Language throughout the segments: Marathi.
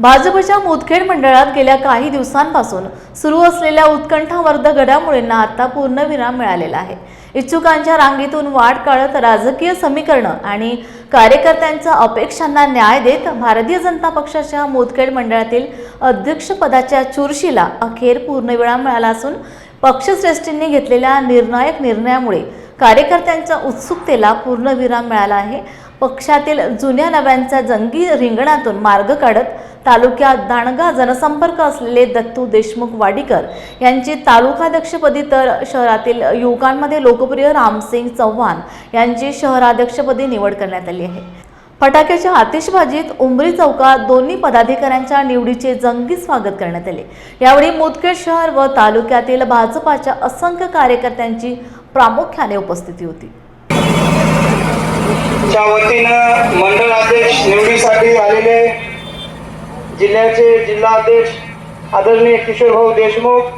भाजपच्या मुदखेड मंडळात गेल्या काही दिवसांपासून सुरू असलेल्या उत्कंठावर्ध घडामोडींना आता पूर्णविराम मिळालेला आहे. इच्छुकांच्या रांगेतून वाट काढत राजकीय समीकरणं आणि कार्यकर्त्यांच्या अपेक्षांना न्याय देत भारतीय जनता पक्षाच्या मुदखेड मंडळातील अध्यक्षपदाच्या चुरशीला अखेर पूर्णविराम मिळाला असून पक्षश्रेष्ठींनी घेतलेल्या निर्णायक निर्णयामुळे कार्यकर्त्यांच्या उत्सुकतेला पूर्णविराम मिळाला आहे. पक्षातील जुन्या नव्यांच्या जंगी रिंगणातून मार्ग काढत तालुक्यात दाणगा जनसंपर्क असलेले दत्तू देशमुख वाडीकर यांची तालुकाध्यक्षपदी तर शहरातील युवकांमध्ये लोकप्रिय रामसिंग चव्हाण यांची शहराध्यक्षपदी निवड करण्यात आली आहे. फटाक्याच्या आतिषबाजीत उमरी चौकात दोन्ही पदाधिकाऱ्यांच्या निवडीचे जंगी स्वागत करण्यात आले. यावेळी मुदखेड शहर व तालुक्यातील भाजपाच्या असंख्य कार्यकर्त्यांची प्रामुख्याने उपस्थिती होती. च्या वतीनं मंडळ अध्यक्ष निवडीसाठी आलेले जिल्ह्याचे जिल्हाध्यक्ष आदरणीय किशोरभाऊ देशमुख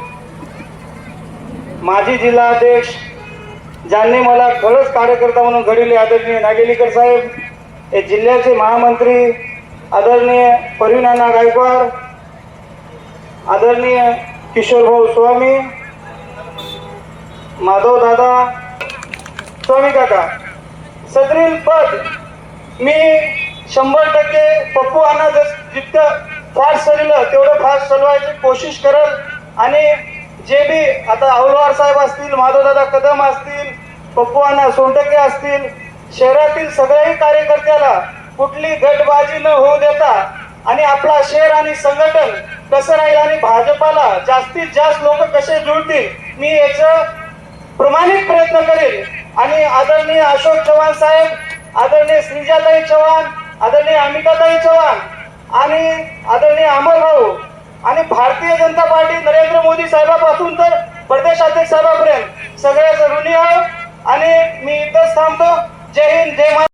माजी जिल्हाध्यक्ष ज्यांनी मला खरंच कार्यकर्ता म्हणून घडविले आदरणीय नागेलीकर साहेब हे जिल्ह्याचे महामंत्री आदरणीय परवीनाना गायकवाड आदरणीय किशोरभाऊ स्वामी माधव दादा स्वामी काका सदरील पद मी शंभर टक्के पप्पू अण्णा जर जितकं फास्ट चाललं तेवढं फास्ट चालवायची कोशिश करल. आणि जे बी आता औलवार साहेब असतील माधवदादा कदम असतील पप्पू अण्णा सोनटके असतील शहरातील सगळ्याही कार्यकर्त्याला कुठली गटबाजी न होऊ देता आणि आपला शहर आणि संघटन कसं राहील आणि भाजपाला जास्तीत जास्त लोक कसे जुळतील मी याचं प्रमाणित प्रयत्न करेल आणि आदरणीय अशोक चव्हाण साहेब आदरणीय श्रीजाताई चव्हाण आदरणीय अमिताताई चव्हाण आणि आदरणीय अमर भाऊ आणि भारतीय जनता पार्टी नरेंद्र मोदी साहेबापासून तर प्रदेशाध्यक्ष साहेबापर्यंत. सगळ्याच ऋणी आहोत आणि मी इथंच थांबतो. जय हिंद जय महा